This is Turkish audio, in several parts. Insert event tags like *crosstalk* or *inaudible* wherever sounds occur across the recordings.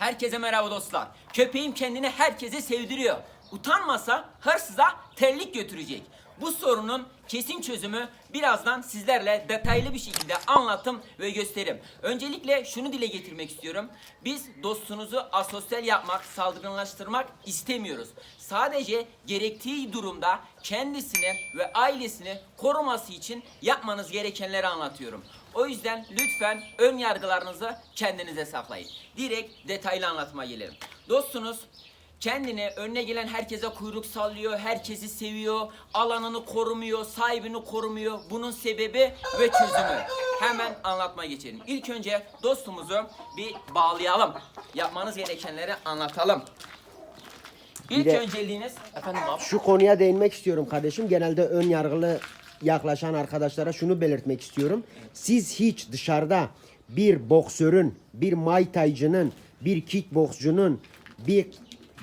Herkese merhaba dostlar. Köpeğim kendini herkese sevdiriyor. Utanmasa hırsıza terlik götürecek. Bu sorunun kesin çözümü birazdan sizlerle detaylı bir şekilde anlatım ve gösteririm. Öncelikle şunu dile getirmek istiyorum. Biz dostunuzu asosyal yapmak, saldırganlaştırmak istemiyoruz. Sadece gerektiği durumda kendisini ve ailesini koruması için yapmanız gerekenleri anlatıyorum. O yüzden lütfen ön yargılarınızı kendinize saklayın. Direkt detaylı anlatıma gelelim. Dostunuz kendini önüne gelen herkese kuyruk sallıyor, herkesi seviyor, alanını korumuyor, sahibini korumuyor. Bunun sebebi ve çözümü. Hemen anlatmaya geçelim. İlk önce dostumuzu bir bağlayalım. Yapmanız gerekenleri anlatalım. İlk de- önceliğiniz efendim abi. Şu konuya değinmek istiyorum kardeşim. Genelde ön yargılı yaklaşan arkadaşlara şunu belirtmek istiyorum. Siz hiç dışarıda bir boksörün, bir muay thai'cının, bir kickbokscunun, bir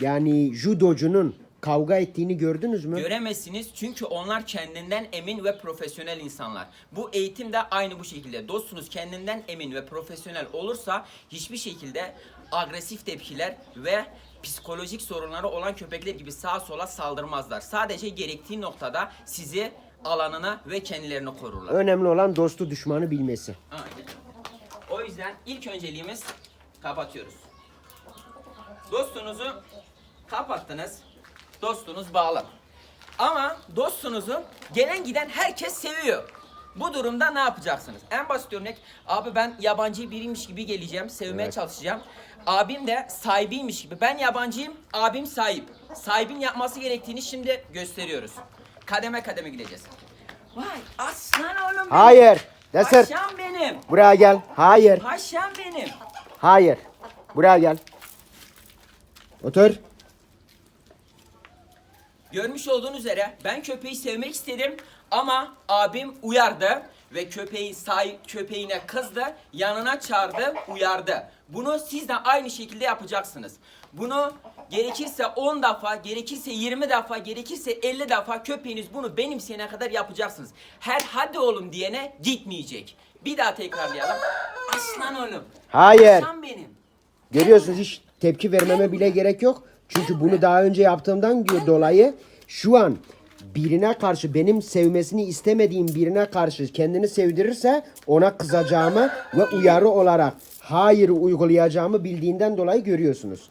yani judocunun kavga ettiğini gördünüz mü? Göremezsiniz çünkü onlar kendinden emin ve profesyonel insanlar. Bu eğitim de aynı bu şekilde. Dostunuz kendinden emin ve profesyonel olursa hiçbir şekilde agresif tepkiler ve psikolojik sorunları olan köpekler gibi sağa sola saldırmazlar. Sadece gerektiği noktada sizi alanına ve kendilerini korurlar. Önemli olan dostu düşmanı bilmesi. Aynen. O yüzden ilk önceliğimiz kapatıyoruz. Dostunuzu kapattınız. Dostunuz bağlı. Ama dostunuzu gelen giden herkes seviyor. Bu durumda ne yapacaksınız? En basit örnek abi ben yabancı biriymiş gibi geleceğim, sevmeye Evet. çalışacağım. Abim de sahibiymiş gibi. Ben yabancıyım, abim sahip. Sahibin yapması gerektiğini şimdi gösteriyoruz. Kademe kademe gideceğiz. Vay aslan oğlum benim. Hayır. Desert. Paşam benim. Buraya gel. Hayır. Paşam benim. Hayır. Buraya gel. Otur. Görmüş olduğunuz üzere ben köpeği sevmek istedim ama abim uyardı ve köpeği sahip köpeğine kızdı, yanına çağırdı, uyardı. Bunu siz de aynı şekilde yapacaksınız. Bunu gerekirse 10 defa, gerekirse 20 defa, gerekirse 50 defa köpeğiniz bunu benimseyene kadar yapacaksınız. Her hadi oğlum diyene gitmeyecek. Bir daha tekrarlayalım. Aslan oğlum. Hayır. Aslan benim. Görüyorsunuz hiç tepki vermeme bile gerek yok. Çünkü bunu daha önce yaptığımdan dolayı şu an birine karşı benim sevmesini istemediğim birine karşı kendini sevdirirse ona kızacağımı ve uyarı olarak hayır uygulayacağımı bildiğinden dolayı görüyorsunuz.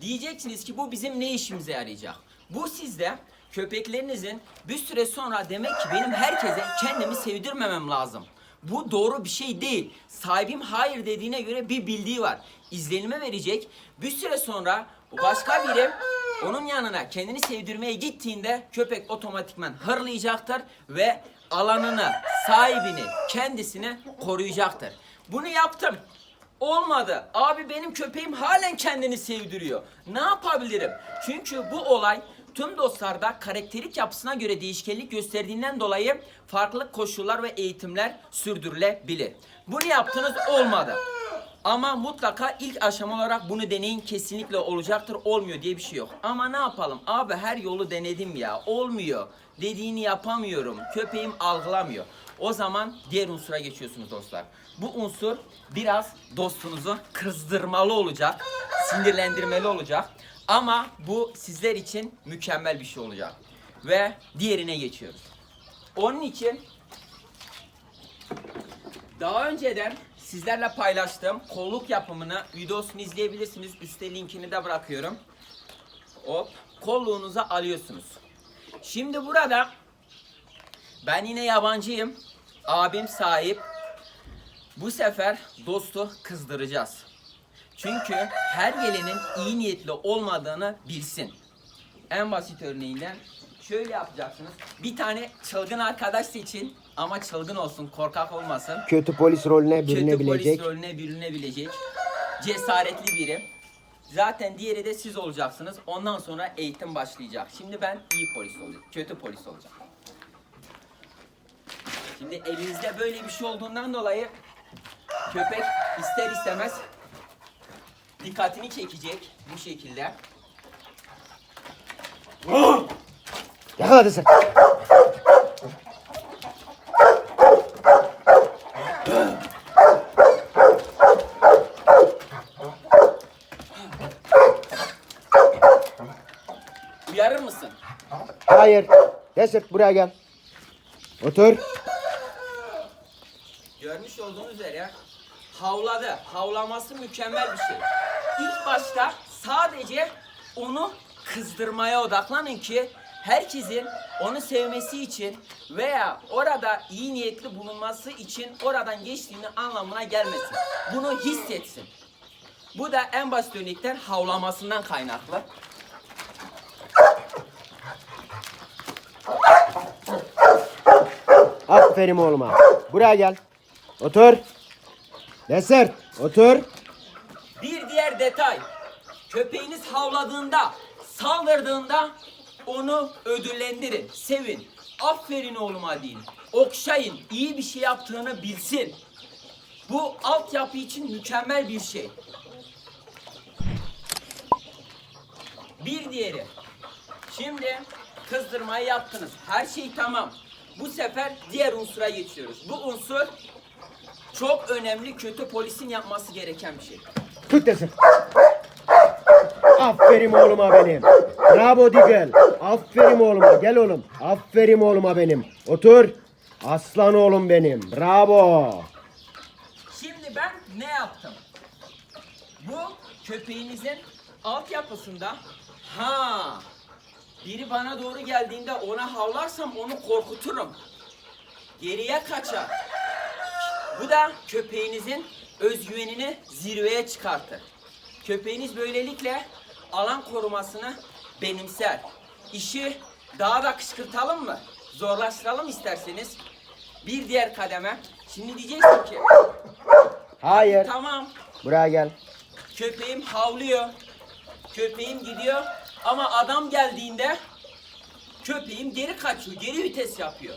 Diyeceksiniz ki bu bizim ne işimize yarayacak? Bu sizde köpeklerinizin bir süre sonra demek ki benim herkese kendimi sevdirmemem lazım. Bu doğru bir şey değil. Sahibim hayır dediğine göre bir bildiği var. İzlenime verecek. Bir süre sonra başka biri onun yanına kendini sevdirmeye gittiğinde köpek otomatikman hırlayacaktır ve alanını, sahibini, kendisini koruyacaktır. Bunu yaptım. Olmadı. Abi benim köpeğim halen kendini sevdiriyor. Ne yapabilirim? Çünkü bu olay tüm dostlarda karakterik yapısına göre değişkenlik gösterdiğinden dolayı farklı koşullar ve eğitimler sürdürülebilir. Bunu yaptınız olmadı. Ama mutlaka ilk aşama olarak bunu deneyin kesinlikle olacaktır olmuyor diye bir şey yok. Ama ne yapalım abi her yolu denedim ya olmuyor dediğini yapamıyorum köpeğim algılamıyor. O zaman diğer unsura geçiyorsunuz dostlar. Bu unsur biraz dostunuzu kızdırmalı olacak, sinirlendirmeli olacak. Ama bu sizler için mükemmel bir şey olacak. Ve diğerine geçiyoruz. Onun için daha önceden sizlerle paylaştığım kolluk yapımını videosunu izleyebilirsiniz. Üstte linkini de bırakıyorum. Hop kolluğunuza alıyorsunuz. Şimdi burada ben yine yabancıyım. Abim sahip. Bu sefer dostu kızdıracağız. Çünkü her gelenin iyi niyetli olmadığını bilsin. En basit örneğinden şöyle yapacaksınız. Bir tane çılgın arkadaş seçin ama çılgın olsun, korkak olmasın. Kötü polis rolüne Kötü bürünebilecek. polis rolüne bürünebilecek. Cesaretli biri. Zaten diğeri de siz olacaksınız. Ondan sonra eğitim başlayacak. Şimdi ben iyi polis olacağım. Kötü polis olacağım. Şimdi elinizde böyle bir şey olduğundan dolayı köpek ister istemez dikkatini çekecek bu şekilde hadi sen. Uyarır mısın? Hayır. Yasir buraya gel. Otur. Görmüş olduğunuz üzere havladı. Havlaması mükemmel bir şey. İlk başta sadece onu kızdırmaya odaklanın ki herkesin onu sevmesi için veya orada iyi niyetli bulunması için oradan geçtiğini anlamına gelmesin. Bunu hissetsin. Bu da en basit örnekten havlamasından kaynaklı. Aferin oğluma. Buraya gel. Otur. Desert. Otur. Bir diğer detay. Köpeğiniz havladığında, saldırdığında onu ödüllendirin, sevin. Aferin oğluma deyin. Okşayın, iyi bir şey yaptığını bilsin. Bu altyapı için mükemmel bir şey. Bir diğeri. Şimdi kızdırmayı yaptınız. Her şey tamam. Bu sefer diğer unsura geçiyoruz. Bu unsur çok önemli kötü polisin yapması gereken bir şey. Tut. Aferin oğluma benim. Bravo Digel. Aferin oğluma. Gel oğlum. Aferin oğluma benim. Otur. Aslan oğlum benim. Bravo. Şimdi ben ne yaptım? Bu köpeğinizin altyapısında ha biri bana doğru geldiğinde ona havlarsam onu korkuturum. Geriye kaçar. Bu da köpeğinizin özgüvenini zirveye çıkartır. Köpeğiniz böylelikle alan korumasını benimser. İşi daha da kışkırtalım mı? Zorlaştıralım isterseniz. Bir diğer kademe. Şimdi diyeceksin ki Hayır. Tamam. Buraya gel. Köpeğim havlıyor. Köpeğim gidiyor. Ama adam geldiğinde köpeğim geri kaçıyor. Geri vites yapıyor.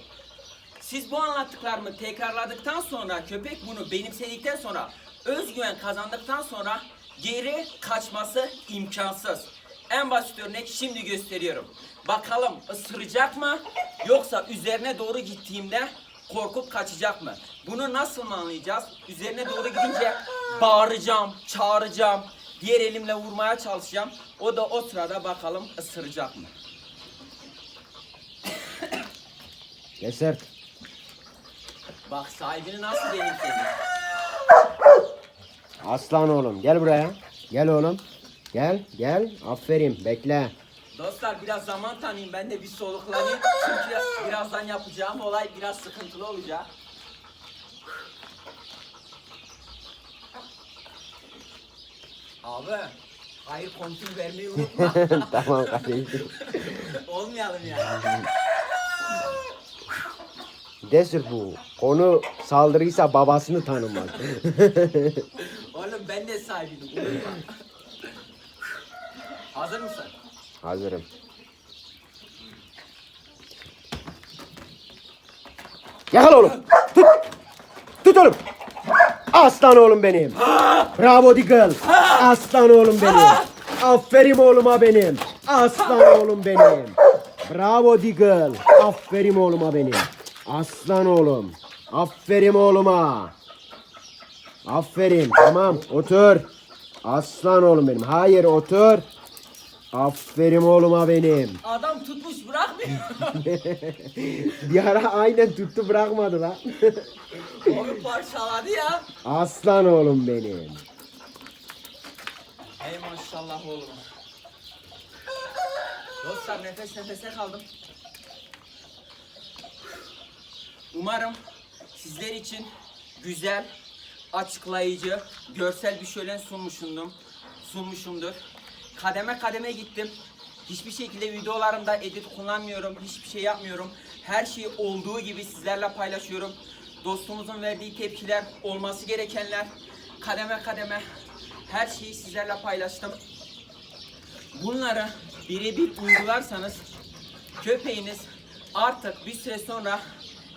Siz bu anlattıklarımı tekrarladıktan sonra köpek bunu benimsedikten sonra özgüven kazandıktan sonra geri kaçması imkansız. En basit örnek şimdi gösteriyorum. Bakalım ısıracak mı yoksa üzerine doğru gittiğimde korkup kaçacak mı? Bunu nasıl anlayacağız? Üzerine doğru gidince bağıracağım, çağıracağım, diğer elimle vurmaya çalışacağım. O da o sırada bakalım ısıracak mı? Desert. Bak sahibini nasıl benimsedi? Aslan oğlum. Gel buraya. Gel oğlum. Gel. Gel. Aferin. Bekle. Dostlar biraz zaman tanıyayım ben de bir soluklanayım. Çünkü birazdan yapacağım olay biraz sıkıntılı olacak. Abi, hayır kontrol vermeyi unutma. *laughs* tamam kardeşim. Olmayalım yani. Desert bu. Konu saldırıysa babasını tanımaz. *laughs* Ben de sahibiydim. Hazır mısın? Hazırım. Yakala oğlum. Tut. Tut oğlum. Aslan oğlum benim. Bravo Diggle. Aslan oğlum benim. Aferin oğluma benim. Aslan oğlum benim. Bravo Diggle. Aferin oğluma benim. Aslan oğlum. Aferin oğluma. Aferin. Tamam otur. Aslan oğlum benim. Hayır otur. Aferin oğluma benim. Adam tutmuş bırakmıyor. *laughs* Bir ara aynen tuttu bırakmadı lan. *laughs* Abi parçaladı ya. Aslan oğlum benim. Ey maşallah oğlum. Dostlar nefes nefese kaldım. Umarım sizler için güzel, açıklayıcı, görsel bir şölen sunmuşumdur. Sunmuşumdur. Kademe kademe gittim. Hiçbir şekilde videolarımda edit kullanmıyorum. Hiçbir şey yapmıyorum. Her şeyi olduğu gibi sizlerle paylaşıyorum. Dostumuzun verdiği tepkiler, olması gerekenler, kademe kademe her şeyi sizlerle paylaştım. Bunları birebir uygularsanız köpeğiniz artık bir süre sonra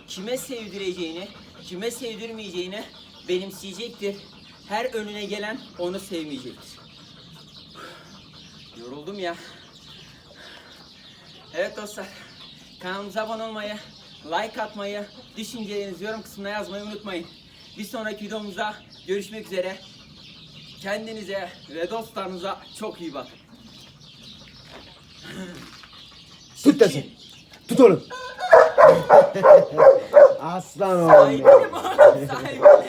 kime sevdireceğini, kime sevdirmeyeceğini benimseyecektir. Her önüne gelen onu sevmeyecektir. Yoruldum ya. Evet dostlar, kanalımıza abone olmayı, like atmayı, düşüncelerinizi yorum kısmına yazmayı unutmayın. Bir sonraki videomuzda görüşmek üzere. Kendinize ve dostlarınıza çok iyi bakın. gitmesin. Tut oğlum. *laughs* Aslan oğlum. Sahibinim oğlum sahibinim.